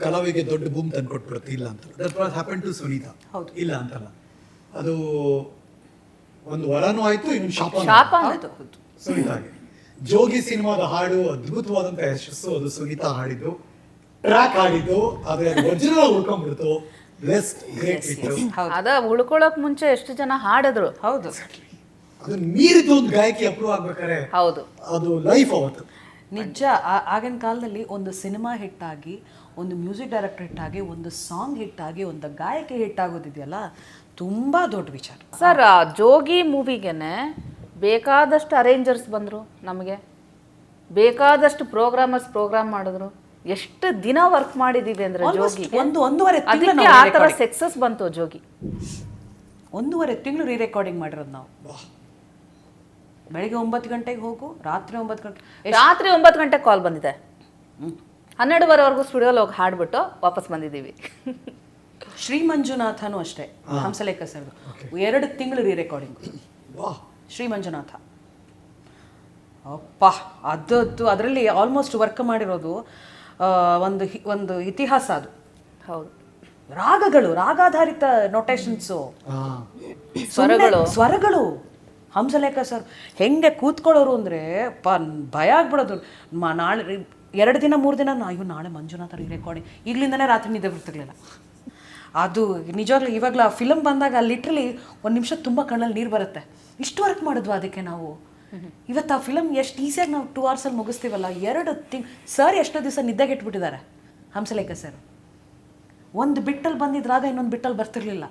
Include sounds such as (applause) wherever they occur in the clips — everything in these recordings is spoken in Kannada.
ಕಲಾವಿಗೆ ದೊಡ್ಡ ಬೂಮ್ ತಂದು ಕೊಟ್ಬಿಡುತ್ತೆ ಇಲ್ಲ ಅಂತ that was happen to Sunitha ಹೌದು. ಇಲ್ಲ ಅಂತಲ್ಲ. ಅದು ಒಂದು ವರನೂ ಆಯ್ತು ಇನ್ನು ಶಾಪ ಸುನೀತಾಗೆ ಜೋಗಿ ಸಿನಿಮಾದ ಹಾಡು ಅದ್ಭುತವಾದಂತ ಯಶಸ್ಸು ಅದು ಸುನೀತಾ ಹಾಡಿದ್ದು. ಟ್ರ್ಯಾಕ್ ಹಾಡಿದ್ದು ಅದು ಒರಿಜಿನಲ್ ಉಳ್ಕೊಂಡ್ಬಿಡ್ತು. ಅದ ಉಳ್ಕೊಳಕ್ ಮುಂಚೆ ಎಷ್ಟು ಜನ ಹಾಡಿದ್ರು. ಹೌದು. ಅದು ಮೀರಿದ ಒಂದು ಗಾಯಕಿ ಅಪ್ರೂವ್ ಆಗ್ಬೇಕಾರೆ ಹೌದು. ಅದು ಲೈಫ್ ಅವತ್ತು ನಿಜ. ಆ- ಆಗಿನ ಕಾಲದಲ್ಲಿ ಒಂದು ಸಿನಿಮಾ ಹಿಟ್ ಆಗಿ ಒಂದು ಮ್ಯೂಸಿಕ್ ಡೈರೆಕ್ಟರ್ ಹಿಟ್ ಆಗಿ ಒಂದು ಸಾಂಗ್ ಹಿಟ್ ಆಗಿ ಒಂದು ಗಾಯಕಿ ಹಿಟ್ ಆಗೋದಿದೆಯಲ್ಲ ತುಂಬಾ ದೊಡ್ಡ ವಿಚಾರ. ಸರ್ ಆ ಜೋಗಿ ಮೂವಿಗೆನೆ ಬೇಕಾದಷ್ಟು ಅರೇಂಜರ್ಸ್ ಬಂದರು ನಮಗೆ. ಬೇಕಾದಷ್ಟು ಪ್ರೋಗ್ರಾಮರ್ಸ್ ಪ್ರೋಗ್ರಾಮ್ ಮಾಡಿದ್ರು. ಎಷ್ಟು ದಿನ ವರ್ಕ್ ಮಾಡಿದೀವಿ ಅಂದ್ರೆ ಜೋಗಿ ಒಂದು ಒಂದೂವರೆ ತಿಂಗಳು ಅದಕ್ಕೆ ಆ ಥರ ಸಕ್ಸಸ್ ಬಂತು ಜೋಗಿ. ಒಂದೂವರೆ ತಿಂಗಳು ರೀ ರೆಕಾರ್ಡಿಂಗ್ ಮಾಡಿರೋದು ನಾವು. ಬೆಳಿಗ್ಗೆ ಒಂಬತ್ತು ಗಂಟೆಗೆ ಹೋಗು ರಾತ್ರಿ ಒಂಬತ್ತು ಗಂಟೆ ರಾತ್ರಿ ಒಂಬತ್ತು ಗಂಟೆಗೆ ಕಾಲ್ ಬಂದಿದೆ. ಹನ್ನೆರಡುವರೆವರೆಗೂ ಸ್ಟುಡಿಯೋಲಿ ಹೋಗಿ ಹಾಡ್ಬಿಟ್ಟು ವಾಪಸ್ ಬಂದಿದ್ದೀವಿ. ಶ್ರೀ ಮಂಜುನಾಥನು ಅಷ್ಟೇ ಹಂಸಲೇಖ ಸರ್ ಎರಡು ತಿಂಗಳು ರೀ ರೆಕಾರ್ಡಿಂಗ್ ವಾಹ್ ಶ್ರೀ ಮಂಜುನಾಥ. ಅಪ್ಪ ಅದದ್ದು ಅದರಲ್ಲಿ ಆಲ್ಮೋಸ್ಟ್ ವರ್ಕ್ ಮಾಡಿರೋದು ಒಂದು ಒಂದು ಇತಿಹಾಸ ಅದು. ಹೌದು. ರಾಗಗಳು ರಾಗಾಧಾರಿತ ನೊಟೇಶನ್ಸು ಸ್ವರಗಳು. ಸ್ವರಗಳು. ಹಂಸಲೇಖ ಸರ್, ಹೆಂಗೆ ಕೂತ್ಕೊಳ್ಳೋರು ಅಂದರೆ ಪ, ಭಯ ಆಗ್ಬಿಡೋದು. ಮ, ನಾಳೆ ಎರಡು ದಿನ, ಮೂರು ದಿನ ಅಯ್ಯೋ, ನಾಳೆ ಮಂಜುನಾಥ ರೆಕಾರ್ಡಿಂಗ್ ಈಗಲಿಂದನೇ ರಾತ್ರಿ ನಿದ್ದೆ ಬರ್ತಿರ್ಲಿಲ್ಲ ಅದು ನಿಜವಾಗ್ಲೂ ಇವಾಗಲೂ ಆ ಫಿಲಮ್ ಬಂದಾಗ ಲಿಟ್ರಲಿ ಒಂದು ನಿಮಿಷ ತುಂಬ ಕಣ್ಣಲ್ಲಿ ನೀರು ಬರುತ್ತೆ. ಇಷ್ಟು ವರ್ಕ್ ಮಾಡಿದ್ವು ಅದಕ್ಕೆ ನಾವು? ಇವತ್ತು ಆ ಫಿಲಮ್ ಎಷ್ಟು ಈಸಿಯಾಗಿ ನಾವು ಟೂ ಅವರ್ಸಲ್ಲಿ ಮುಗಿಸ್ತೀವಲ್ಲ? ಎರಡು ತಿಂಗ್, ಸರ್ ಎಷ್ಟೋ ದಿವಸ ನಿದ್ದೆಗೆಟ್ಬಿಟ್ಟಿದ್ದಾರೆ ಹಂಸಲೇಖ ಸರ್. ಒಂದು ಬಿಟ್ಟಲ್ಲಿ ಬಂದಿದ್ರಾಗ ಇನ್ನೊಂದು ಬಿಟ್ಟಲ್ಲಿ ಬರ್ತಿರ್ಲಿಲ್ಲ.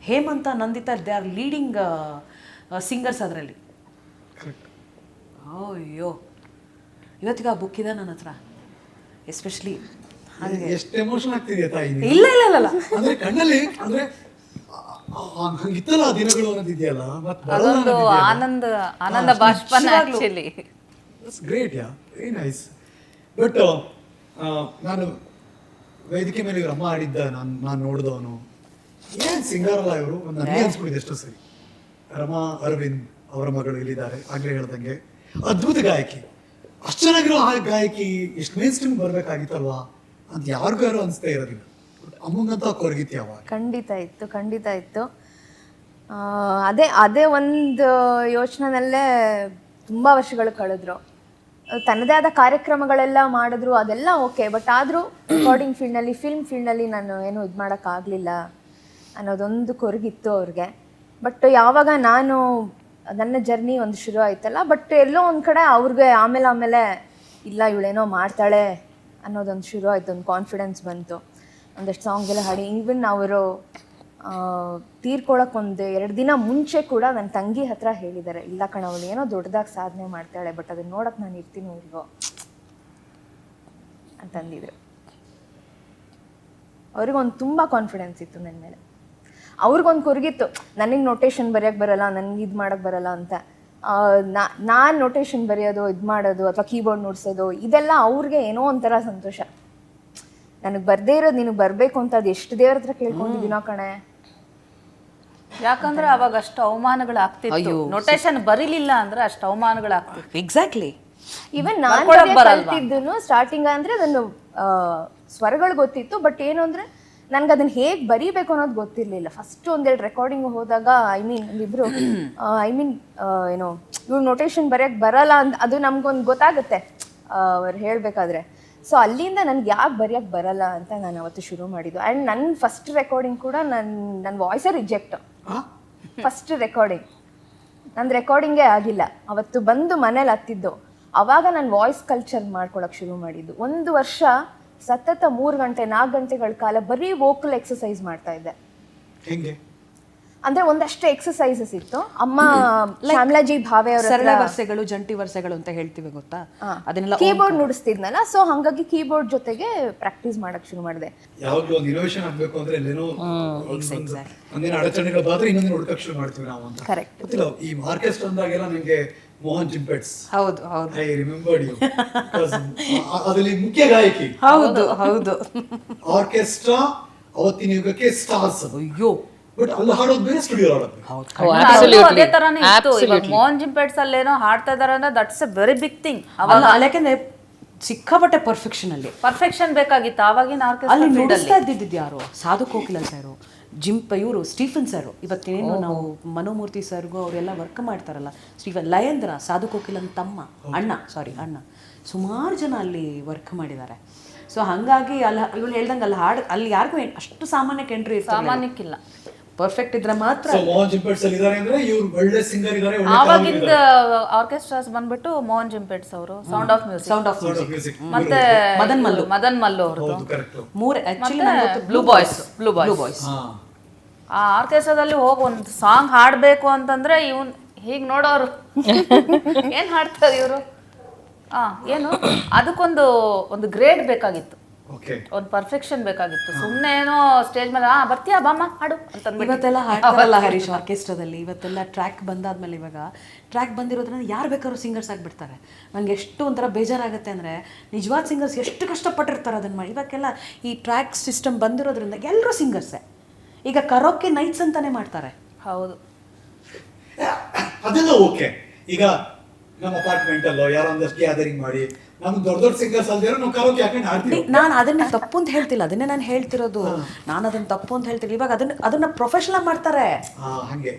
Hemanth Nanditha they are leading singers ಅದರಲ್ಲಿ. ಅಯ್ಯೋ ಇವತ್ತಿಗೆ ಆ ಬುಕ್ ಇದೆ ನನ್ನ ಹತ್ರ. ಎಸ್ಪೆಷಲಿ ಎಷ್ಟು ಎಮೋಷನ್ ಆಗ್ತಿದೆಯಾ ತಾಯಿ ಇಲ್ಲ ಇಲ್ಲ ಇಲ್ಲ ಅಂದ್ರೆ ಕಣ್ಣಲ್ಲಿ ಅಂದ್ರೆ ಆ- ಆ- ಹಂಗಿತ್ತಲ್ಲ ಆ ದಿನಗಳು ಅನ್ನೋದಿದೆಯಲ್ಲ? ಮತ್ತೆ ಅದೊಂದು ಆನಂದ ಆನಂದ ಬಾಷ್ಪನ actually great yeah very nice but ನಾನು ವೇದಿಕೆ ಮೇಲೆ ಅಮ್ಮ ಆಡಿದ್ದ ನಾನು ನಾನು ನೋಡಿದವನು. ಏನ್ ಸಿಂಗರ್ ಅಲ್ಲ ಇವರು? ನನಗೆ ಅನ್ಸ್ಬಿಟ್ಟಿದೆ ಎಷ್ಟೋ ಸರಿ. ರಮಾ ಅರವಿಂದ್ ಅವರ ಮಗಳು ಇಲ್ಲಿದ್ದಾರೆ ಆಗ್ಲೇ ಹೇಳ್ದಂಗೆ. ಅದ್ಭುತ ಗಾಯಕಿ. ಅಷ್ಟು ಚೆನ್ನಾಗಿರೋ ಆ ಗಾಯಕಿ ಎಷ್ಟು ಮೇನ್ ಸ್ಟ್ರೀಮ್ ಬರ್ಬೇಕಾಗಿತ್ತಲ್ವಾ? ಅಂತ ಯಾರಿಗೂ ಯಾರು ಅನಿಸ್ತಾ ಇರೋದಿಲ್ಲ. ಅಮ್ಮಂಗಂತ ಕೊರಗಿತಿ ಯಾವಾಗ? ಖಂಡಿತ ಇತ್ತು ಖಂಡಿತ ಇತ್ತು. ಅದೇ ಅದೇ ಒಂದು ಯೋಚನೆನಲ್ಲೇ ತುಂಬ ವರ್ಷಗಳು ಕಳೆದ್ರು. ತನ್ನದೇ ಆದ ಕಾರ್ಯಕ್ರಮಗಳೆಲ್ಲ ಮಾಡಿದ್ರು ಅದೆಲ್ಲ ಓಕೆ ಬಟ್ ಆದರೂ ರೆಕಾರ್ಡಿಂಗ್ ಫೀಲ್ಡ್ನಲ್ಲಿ ಫಿಲ್ಮ್ ಫೀಲ್ಡ್ನಲ್ಲಿ ನಾನು ಏನು ಇದು ಮಾಡೋಕ್ಕಾಗಲಿಲ್ಲ. ಅನ್ನೋದೊಂದು ಕೊರಗಿತ್ತು ಅವ್ರಿಗೆ. ಬಟ್ ಯಾವಾಗ ನಾನು ನನ್ನ ಜರ್ನಿ ಒಂದು ಶುರು ಆಯ್ತಲ್ಲ ಬಟ್ ಎಲ್ಲೋ ಒಂದು ಕಡೆ ಅವ್ರಿಗೆ ಆಮೇಲೆ ಆಮೇಲೆ ಇಲ್ಲ ಇವಳೇನೋ ಮಾಡ್ತಾಳೆ ಅನ್ನೋದೊಂದು ಶುರು ಆಯ್ತು, ಒಂದು ಕಾನ್ಫಿಡೆನ್ಸ್ ಬಂತು. ಒಂದಷ್ಟು ಸಾಂಗ್ ಎಲ್ಲ ಹಾಡಿ ಈವನ್ ಅವರು ತೀರ್ಕೊಳಕ್ಕೆ ಒಂದು ಎರಡು ದಿನ ಮುಂಚೆ ಕೂಡ ನನ್ನ ತಂಗಿ ಹತ್ರ ಹೇಳಿದ್ದಾರೆ ಇಲ್ಲ ಕಣ ಅವಳು ಏನೋ ದೊಡ್ಡದಾಗಿ ಸಾಧನೆ ಮಾಡ್ತಾಳೆ ಬಟ್ ಅದನ್ನ ನೋಡಕ್ಕೆ ನಾನು ಇರ್ತೀನಿ ಇಲ್ವೋ ಅಂತಂದಿದ್ರು. ಅವ್ರಿಗೊಂದು ತುಂಬ ಕಾನ್ಫಿಡೆನ್ಸ್ ಇತ್ತು ನನ್ನ ಮೇಲೆ. ಅವ್ರಿಗೊಂದು ಕುರುಗಿತ್ತು ನನಗೆ ನೋಟೇಶನ್ ಬರೆಯೋಕ್ಕೆ ಬರಲ್ಲ ನನಗೆ ಇದು ಮಾಡೋಕ್ಕೆ ಬರಲ್ಲ ಅಂತ. ನಾನು ನೋಟೇಶನ್ ಬರೆಯೋದು ಇದು ಮಾಡೋದು ಅಥವಾ ಕೀಬೋರ್ಡ್ ನೋಡ್ಸೋದು ಇದೆಲ್ಲ ಅವ್ರಿಗೆ ಏನೋ ಒಂಥರ ಸಂತೋಷ. ನನಗೆ ಬರ್ದೇ ಇರೋದು ನಿನಗೆ ಬರಬೇಕು ಅಂತ ಅದು ಎಷ್ಟು ದೇವ್ರ ಹತ್ರ ಕೇಳ್ಕೊಂಡಿದ್ದೀನೋ ಕಣೆ. ಯಾಕಂದ್ರೆ ಅವಾಗ ಅಷ್ಟು ಅವಮಾನಗಳು ಆಗ್ತಿತ್ತು. ನೊಟೇಶನ್ ಬರೀಲಿಲ್ಲ ಅಂದ್ರೆ ಅಷ್ಟು ಅವಮಾನಗಳು ಆಗ್ತಿತ್ತು. ಎಕ್ಸಾಕ್ಟ್ಲಿ ಈವನ್ ನಾನು? ಕಲ್ತಿದ್ದು ಸ್ಟಾರ್ಟಿಂಗ್ ಅಂದ್ರೆ ಅದನ್ನು ಆ, ಸ್ವರಗಳು ಗೊತ್ತಿತ್ತು ಬಟ್ ಏನು ಅಂದ್ರೆ ನನ್ಗೆ ಅದನ್ನ ಹೇಗೆ ಬರೀಬೇಕು ಅನ್ನೋದು ಗೊತ್ತಿರಲಿಲ್ಲ. ಫಸ್ಟ್ ಒಂದೆರಡು ರೆಕಾರ್ಡಿಂಗ್ ಹೋದಾಗ ಐ ಮೀನ್ ಇಬ್ರು ಐ ಮೀನ್ ಏನೋ ಇವ್ರು ನೋಟೇಶನ್ ಬರೆಯಕ್ ಬರಲ್ಲ ಅಂತ ಅದು ನಮ್ಗೊಂದು ಗೊತ್ತಾಗುತ್ತೆ. ಅವ್ರು ಹೇಳಬೇಕಾದ್ರೆ. ಸೊ ಅಲ್ಲಿಂದ ನನ್ಗೆ ಯಾಕೆ ಬರೆಯಕ್ ಬರಲ್ಲ ಅಂತ ನಾನು ಅವತ್ತು ಶುರು ಮಾಡಿದ್ದು. ಆ್ಯಂಡ್ ನನ್ನ ಫಸ್ಟ್ ರೆಕಾರ್ಡಿಂಗ್ ಕೂಡ ನನ್ನ ನನ್ನ ವಾಯ್ಸೇ ರಿಜೆಕ್ಟ್ ಫಸ್ಟ್ ರೆಕಾರ್ಡಿಂಗ್ ನಂದು ರೆಕಾರ್ಡಿಂಗೇ ಆಗಿಲ್ಲ. ಅವತ್ತು ಬಂದು ಮನೇಲಿ ಹತ್ತಿದ್ದು. ಅವಾಗ ನಾನು ವಾಯ್ಸ್ ಕಲ್ಚರ್ ಮಾಡ್ಕೊಳಕ್ ಶುರು ಮಾಡಿದ್ದು. ಒಂದು ವರ್ಷ ಸತತ ಮೂರು ಗಂಟೆ ನಾಲ್ಕು ಗಂಟೆಗಳ ಕಾಲ ಬರೀ ವೋಕಲ್ ಎಕ್ಸಸೈಸ್ ಮಾಡ್ತಾ ಇದ್ದೆ. ಹೆಂಗೆ? ಅಂದ್ರೆ ಒಂದಷ್ಟು ಎಕ್ಸಸೈಸಸ್ ಇತ್ತು. ಅಮ್ಮ ಶ್ಯಾಮಲಾಜಿ ಭಾವೆ ಸರಳ ಅವರ ವರ್ಷಗಳು ಜಂಟಿ ವರ್ಷಗಳು ಅಂತ ಹೇಳ್ತೀವಿ ಗೊತ್ತಾ? ಅದನ್ನೆಲ್ಲ ಕೀಬೋರ್ಡ್ ನುಡಿಸ್ತಿದ್ನಲ್ಲ ಸೊ ಹಂಗಾಗಿ ಕೀಬೋರ್ಡ್ ಜೊತೆಗೆ ಪ್ರಾಕ್ಟೀಸ್ ಮಾಡಕ್ ಶುರು ಮಾಡಿದೆ. ಯಾವಾಗ್ಲೂ ಒಂದು ಇನೋವೇಷನ್ ಆಗ್ಬೇಕು ಅಂದ್ರೆ ಒಂದಿನ ಅಡಚಣೆಗಳು ಬಂದ್ರೆ ಇನ್ನೊಂದಿನ ಹುಡುಕಕ್ ಶುರು ಮಾಡ್ತೀವಿ ನಾವು ಅಂತ Correct. ಗೊತ್ತಿಲ್ಲ ಈ ಆರ್ಕೆಸ್ಟ್ರಾ ಅಂದಾಗೆಲ್ಲ ನಂಗೆ ಮೋಹನ್ ಚಿಂಪೆಟ್ಸ್ ಹೌದು ಹೌದು. ಐ ರಿಮೆಂಬರ್ಡ್ ಯು ಅದರಲ್ಲಿ ಮುಖ್ಯ ಗಾಯಕಿ. ಹೌದು ಹೌದು. ಆರ್ಕೆಸ್ಟ್ರಾ ಅವತ್ತಿನ ಯುಗಕ್ಕೆ ಸ್ಟಾರ್ಸ್ ಅಯ್ಯೋ. ಬಟ್ ಅಲ್ಲಿ ಹಾಡೋದು ಬೇರೆ ಸ್ಟುಡಿಯೋ ಹಾಡೋದು. ಬೇರೆ. ಅದು ಅದೇ ತರಾನೇ ಇತ್ತು. ಇವಾಗ ಮೋಹನ್ ಜಿಂಪೆಟ್ಸ್ ಅಲ್ಲೇನೋ ಹಾಡ್ತಾ ಇದಾರೆ ಅಂದ್ರೆ that's a very big thing ಅವಾಗ ಯಾಕೆಂದ್ರೆ ಸಿಕ್ಕಾಪಟ್ಟೆ ಪರ್ಫೆಕ್ಷನ್ ಅಲ್ಲಿ. ಪರ್ಫೆಕ್ಷನ್ ಬೇಕಾಗಿತ್ತು. ಆವಾಗಿನ ಅಲ್ಲಿ ಆರ್ಕೆಸ್ಟ್ರಾ ಫೀಲ್ಡ್ ನುಡಿಸ್ತಾ ಇದ್ದಿದ್ದು ಯಾರು ಸಾಧು ಕೋಕಿಲ ಸರು. ಜಿಂಪ್ ಇವರು ಸ್ಟೀಫನ್ ಸರ್. ಇವತ್ತೇನು ನಾವು ಮನೋಮೂರ್ತಿ ಸರ್ಗೂ ಅವರೆಲ್ಲ ವರ್ಕ್ ಮಾಡ್ತಾರಲ್ಲ. ಸ್ಟೀಫನ್ ಲಯಂದ್ರ ಸಾಧು ಕೋಕಿಲನ್ ತಮ್ಮ ಅಣ್ಣ ಸಾರಿ ಅಣ್ಣ. ಸುಮಾರು ಜನ ಅಲ್ಲಿ ವರ್ಕ್ ಮಾಡಿದ್ದಾರೆ. ಸೊ ಹಾಗಾಗಿ ಅಲ್ಲಿ ಇವಳು ಹೇಳ್ದಂಗೆ ಅಲ್ಲಿ ಹಾಡು ಅಲ್ಲಿ ಯಾರಿಗೂ ಅಷ್ಟು ಸಾಮಾನ್ಯಕ್ಕೆ ಎಂಟ್ರಿ ಸಾಮಾನ್ಯಕ್ಕಿಲ್ಲ. ಪರ್ಫೆಕ್ಟ್ ಇದ್ರೆ ಮಾತ್ರ ಮೋಹನ್ ಜಿಂಪೆಟ್ಸ್ ಅಲ್ಲಿ ಇದಾರೆ ಅಂದ್ರೆ ಇವ್ರು ಒಳ್ಳೆ ಸಿಂಗರ್ ಇದಾರೆ ಆವಾಗಿಂದ ಆರ್ಕೆಸ್ಟ್ರಾಸ್ ಬಂದ್ಬಿಟ್ಟು ಮೋಹನ್ ಜಿಂಪೆಟ್ಸ್ ಅವರು sound of music sound of music ಮತ್ತೆ ಮದನ್ ಮಲ್ಲು. ಮದನ್ ಮಲ್ಲು ಅವರು ಮೂರ್ ಕರೆಕ್ಟ್ ಮೂರು actually blue boys blue boys boys ಆ ಆರ್ಕೆಸ್ಟ್ರಾದಲ್ಲಿ ಹೋಗಿ ಒಂದು ಸಾಂಗ್ ಹಾಡಬೇಕು ಅಂತಂದ್ರೆ ಇವನ್ ಹೀಗೆ ನೋಡೋರು. ಏನ್ ಹಾಡ್ತಾರೆ ಇವರು? ಆ ಏನು? ಅದಕ್ಕೊಂದು ಒಂದು ಗ್ರೇಡ್ ಬೇಕಾಗಿತ್ತು. ಒಂದು ಪರ್ಫೆಕ್ಷನ್ ಬೇಕಾಗಿತ್ತು. ಸುಮ್ಮನೆ ಏನೋ ಸ್ಟೇಜ್ ಮೇಲೆ ಹಾ ಬರ್ತೀಯಾ ಬಾಮ್ಮ ಹಾಡು ಅಂತಂದ್ಬಿಟ್ಟು ಇವತ್ತೆಲ್ಲ ಹಾಡ್ತಾರಲ್ಲ ಹರೀಶ್ ಆರ್ಕೆಸ್ಟ್ರಾದಲ್ಲಿ ಇವತ್ತೆಲ್ಲ ಟ್ರ್ಯಾಕ್ ಬಂದಾದ್ಮೇಲೆ ಇವಾಗ ಟ್ರ್ಯಾಕ್ ಬಂದಿರೋದ್ರಿಂದ ಯಾರು ಬೇಕಾದ್ರೂ ಸಿಂಗರ್ಸ್ ಆಗಿಬಿಡ್ತಾರೆ. ನಂಗೆ ಎಷ್ಟು ಒಂಥರ ಬೇಜಾರಾಗುತ್ತೆ ಅಂದರೆ ನಿಜವಾದ ಸಿಂಗರ್ಸ್ ಎಷ್ಟು ಕಷ್ಟಪಟ್ಟಿರ್ತಾರೆ ಅದನ್ನು ಮಾಡಿ. ಇವಾಗೆಲ್ಲ ಈ ಟ್ರ್ಯಾಕ್ ಸಿಸ್ಟಮ್ ಬಂದಿರೋದ್ರಿಂದ ಎಲ್ಲರೂ ಸಿಂಗರ್ಸೇ ಈಗ ಕರೋಕೆ ನೈಟ್ಸ್ ಅಂತಾನೆ ಮಾಡ್ತಾರೆ. ಹೌದು. ಅದೆಲ್ಲ ಓಕೆ ಈಗ ನಮ್ಮ ಅಪಾರ್ಟ್ಮೆಂಟ್ ಅಲ್ಲೋ ಯಾರೋ ಒಂದಷ್ಟು ಗ್ಯಾದರಿಂಗ್ ಮಾಡಿ ನಮ್ಗೆ ದೊಡ್ಡ ದೊಡ್ಡ ಸಿಂಗರ್ಸ್ ಅಲ್ದಿರೋ ನಾವು ಕರೋಕೆ ಹಾಕೊಂಡು ಹಾಡ್ತೀವಿ. ನಾನು ಅದನ್ನ ತಪ್ಪು ಅಂತ ಹೇಳ್ತಿಲ್ಲ ಅದನ್ನೇ ನಾನು ಹೇಳ್ತಿರೋದು. ನಾನು ಅದನ್ನ ತಪ್ಪು ಅಂತ ಹೇಳ್ತಿಲ್ಲ. ಇವಾಗ ಅದನ್ನ ಅದನ್ನ ಪ್ರೊಫೆಷನಲ್ ಮಾಡ್ತಾರೆ. ಹಂಗೆ.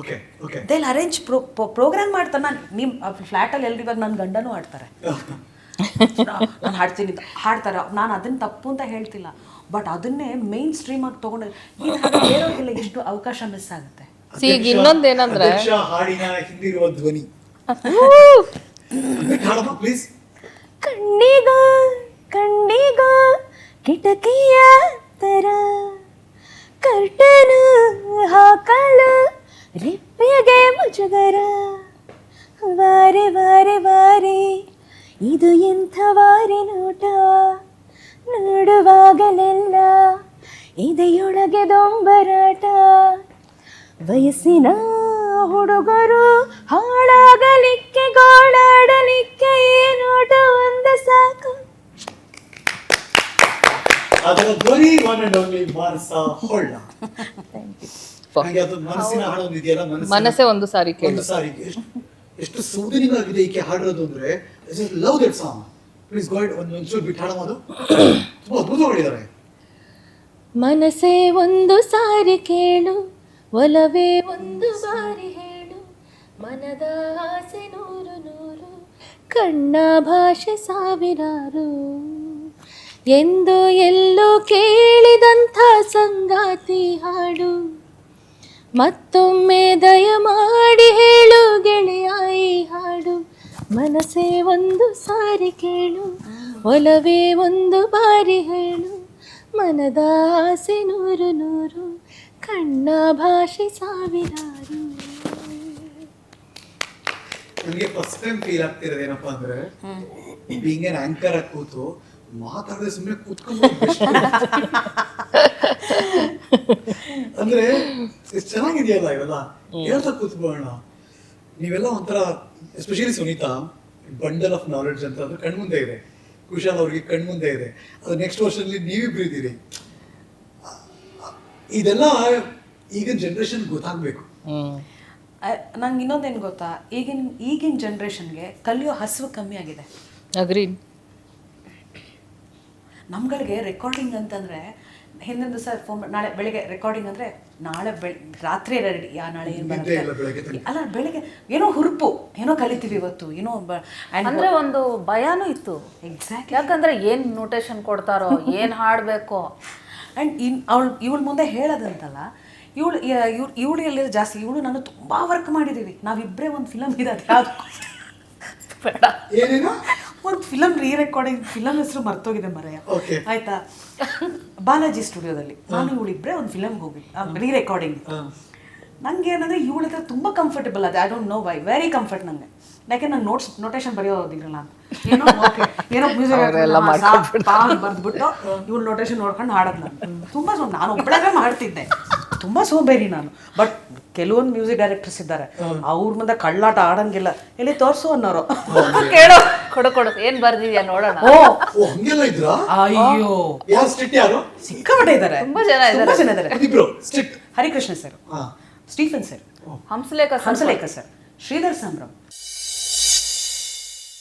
Okay okay they'll arrange pro program ಮಾಡ್ತಾರೆ. ನಾನು ನಿಮ್ಮ ಫ್ಲ್ಯಾಟಲ್ಲಿ ಎಲ್ರು ಇವಾಗ ನನ್ನ ಗಂಡನೂ ಆಡ್ತಾರೆ ನಾನು ಹಾಡ್ತೀನಿ ಹಾಡ್ತಾರೆ. ನಾನು ಅದನ್ನ ತಪ್ಪು ಅಂತ ಹೇಳ್ತಿಲ್ಲ. ಬಟ್ ಅದನ್ನೇ ಮೇನ್ ಸ್ಟ್ರೀಮ್ ಆಗಿ ತೊಗೊಂಡು ಬೇರೆಯವ್ರಿಗೆಲ್ಲ ಎಷ್ಟು ಅವಕಾಶ ಮಿಸ್ ಆಗುತ್ತೆ. ಈಗ ಇನ್ನೊಂದೇನಂದ್ರೆ ಹಾಡಿನ ಹಿಂದಿರುವ ಧ್ವನಿ. ಪ್ಲೀಸ್ ಕಣ್ಣೀಗ ಕಣ್ಣಿಗ ಕಿಟಕಿಯ ತರ. ಕರ್ಟನ್ ಹಾಕಲು ರಿಪ್ಪೆಗೆ ಮುಜುಗರ. ವಾರೆ ವಾರೆ ವಾರೆ, ಇದು ಎಂಥ ವಾರೆ ನೋಟ? ನೋಡುವಾಗಲೆಲ್ಲ ಇದೆಯೊಳಗೆ ದೊಂಬರಾಟ. ವಯಸ್ಸಿನ ಹುಡುಗರು ಹಾಳಾಗಲಿಕ್ಕೆ ಗೋಳಾಡಲಿಕ್ಕೆ ಏನೋಟ ಒಂದ ಸಾಕು. ಅದರ ಧ್ವನಿ ಒನ್ ಅಂಡ್ ಓನ್ಲಿ ಹೊಳ್ಳ. ಅದು ಮನಸ್ಸಿನ ಹಾಡೊಂದು ಇದೆಯಲ್ಲ ಮನಸ್ಸಿನ- ಮನಸ್ಸೇ ಒಂದು ಸಾರಿ ಕೇಳು. ಒಂದು ಸಾರಿ ಎಷ್ಟು ಎಷ್ಟು ಸೂದನಿಂಗ್ ಆಗಿದೆ ಈಕೆ ಹಾಡಿರೋದು ಅಂದ್ರೆ love that song please god ಒಂದು ಒಂಚೂರು ಬಿಟ್ಟು ಹಾಡೋದು ತುಂಬಾ ಅದ್ಭುತವಾಗಿದ್ದಾರೆ. ಮನಸ್ಸೇ ಒಂದು ಸಾರಿ ಕೇಳು ಒಲವೇ ಒಂದು ಸಾರಿ ಹೇಳು ಮನದ ಆಸೆ ನೂರು ನೂರು, ಕಣ್ಣ ಭಾಷೆ ಸಾವಿರಾರು. ಎಂದು ಎಲ್ಲೋ ಕೇಳಿದಂಥ ಸಂಗಾತಿ ಹಾಡು. ಮತ್ತೊಮ್ಮೆ ದಯ ಮಾಡಿ ಹೇಳು ಗೆಳೆಯ ಈ ಹಾಡು. ಮನಸ್ಸೇ ಒಂದು ಸಾರಿ ಕೇಳು, ಒಲವೇ ಒಂದು ಬಾರಿ ಹೇಳು. ಮನದ ಆಸೆ ನೂರು ನೂರು, ಕಣ್ಣ ಭಾಷೆ ಸಾವಿರಾರು. ನನಗೆ ಫಸ್ಟ್ ಟೈಮ್ ಫೀಲ್ ಆಗ್ತಿರೋದು ಏನಪ್ಪಾ ಅಂದ್ರೆ ಏನ್ ಆಂಕರ್ ಆಗಿ ಕೂತು ಮಾತಾಡದೆ ಸುಮ್ಮನೆ ಕೂತ್ಕೊಂಡು ಅಂದ್ರೆ ಚೆನ್ನಾಗಿದೆಯಲ್ಲ ಇವೆಲ್ಲ? ಹೇಳ್ತಾ ಕೂತ್ಕೊಳ್ಳೋಣ. ನೀವೆಲ್ಲ ಒಂಥರ especially Sunitha bundle of knowledge ಅಂತ ಅಂದ್ರೆ ಕಣ್ಮುಂದೆ ಇದೆ. ಕುಶಾಲ್ ಅವ್ರಿಗೆ ಕಣ್ಮುಂದೆ ಇದೆ. ಅದು ನೆಕ್ಸ್ಟ್ ವರ್ಷದಲ್ಲಿ ನೀವಿಬ್ರು ಇದ್ದೀರಿ ಇದೆಲ್ಲ ಈಗಿನ ಜನರೇಷನ್ ಗೊತ್ತಾಗ್ಬೇಕು. ನಂಗೆ ಇನ್ನೊಂದೇನು ಗೊತ್ತಾ? ಈಗಿನ ಈಗಿನ ಜನ್ರೇಷನ್ಗೆ ಕಲಿಯೋ ಹಸಿವು ಕಮ್ಮಿ ಆಗಿದೆ. ಅಗ್ರಿ. ನಮ್ಗಳಿಗೆ ರೆಕಾರ್ಡಿಂಗ್ ಅಂತಂದ್ರೆ ಹಿಂದಿನ ದಿವಸ ಫೋನ್ ನಾಳೆ ಬೆಳಿಗ್ಗೆ ರೆಕಾರ್ಡಿಂಗ್ ಅಂದ್ರೆ ನಾಳೆ ಬೆಳ್ ರಾತ್ರಿ ರೆಡಿ ಯಾ ನಾಳೆ ಏನು ನಿದ್ದೆ ಇಲ್ಲ ಬೆಳಗ್ಗೆ ತನಕ. ಅಲ್ಲ ಬೆಳಿಗ್ಗೆ ಏನೋ ಹುರುಪು ಏನೋ ಕಲಿತೀವಿ ಇವತ್ತು ಏನೋ ಅಂದ್ರೆ ಒಂದು ಭಯನೂ ಇತ್ತು. ಎಕ್ಸಾಕ್ಟ್ ಯಾಕಂದ್ರೆ ಏನು ನೋಟೇಶನ್ ಕೊಡ್ತಾರೋ (laughs) ಏನು ಹಾಡಬೇಕೋ. ಆ್ಯಂಡ್ ಇನ್ ಅವಳು ಇವಳ ಮುಂದೆ ಹೇಳೋದಂತಲ್ಲ ಇವಳು ಇವ್ಳು ಇವಳು ಎಲ್ಲಿದೆ ಜಾಸ್ತಿ? ಇವಳು ನಾನು ತುಂಬಾ ವರ್ಕ್ ಮಾಡಿದ್ದೀವಿ ನಾವಿಬ್ಬರೇ ಒಂದು ಫಿಲಮ್ ಇದೆ ಅದು ಯಾವುದು ಬೇಡ. ಏನೇನು? ಒಂದು ಫಿಲಮ್ ರೀ ರೆಕಾರ್ಡಿಂಗ್ ಫಿಲಮ್ ಹೆಸರು ಮರ್ತೋಗಿದೆ ಮರೆಯ. ಆಯ್ತಾ? ಬಾಲಾಜಿ ಸ್ಟುಡಿಯೋದಲ್ಲಿ. ನಾನು ಇವಳಿಬ್ರೆ ಒಂದು ಫಿಲಮ್ಗೆ ಹೋಗಿ ರೀ ರೆಕಾರ್ಡಿಂಗ್ ನನಗೆ ಏನಂದ್ರೆ ಇವಳ ಹತ್ರ ತುಂಬ ಕಂಫರ್ಟಬಲ್ ಅದೇ I don't know why very comfort ನನಗೆ ಯಾಕೆ ನಾನು ನೋಟ್ಸ್ ನೋಟೇಷನ್ ಬರೆಯೋದಿರಲ್ಲ ಅಂತ. ಏನೋ ಏನೋ ಮ್ಯೂಸಿಕ್ ಬರ್ದ್ಬಿಟ್ಟು ಇವಳು ನೋಟೇಶನ್ ನೋಡ್ಕೊಂಡು ಹಾಡೋದು ನಾನು ತುಂಬ ಸೋ ನಾನು ಒಬ್ಬಳೇ ಮಾಡ್ತಿದ್ದೆ. ತುಂಬ ಸೋಬೇರಿ ನಾನು. ಬಟ್ ಕೆಲವೊಂದು ಮ್ಯೂಸಿಕ್ ಡೈರೆಕ್ಟರ್ಸ್ ಇದ್ದಾರೆ. ಅವ್ರ ಮುಂದೆ ಕಳ್ಳಾಟ ಆಡಂಗಿಲ್ಲ. ಎಲ್ಲಿ ತೋರ್ಸು ಅನ್ನೋರು. (laughs) ಕೇಳೋ. ಕೊಡು ಕೊಡು. ಏನ್ ಬರ್ದಿದ್ಯಾ ನೋಡೋಣ. ಓ. ಓ ಹಂಗೆಲ್ಲ ಇದ್ರಾ? ಅಯ್ಯೋ. ಯಾರು ಸ್ಟ್ರಿಕ್ಟ್ ಯಾರು? ಸಿಕ್ಕಾಪಟ್ಟೆ ಇದ್ದಾರೆ. ತುಂಬಾ ಜನ ತುಂಬಾ ಜನ ಇದ್ದಾರೆ. ಇಬ್ರು strict Harikrishna sir. Stephen sir. Hamsalekha Hamsalekha sir. Sridhar Sambhram.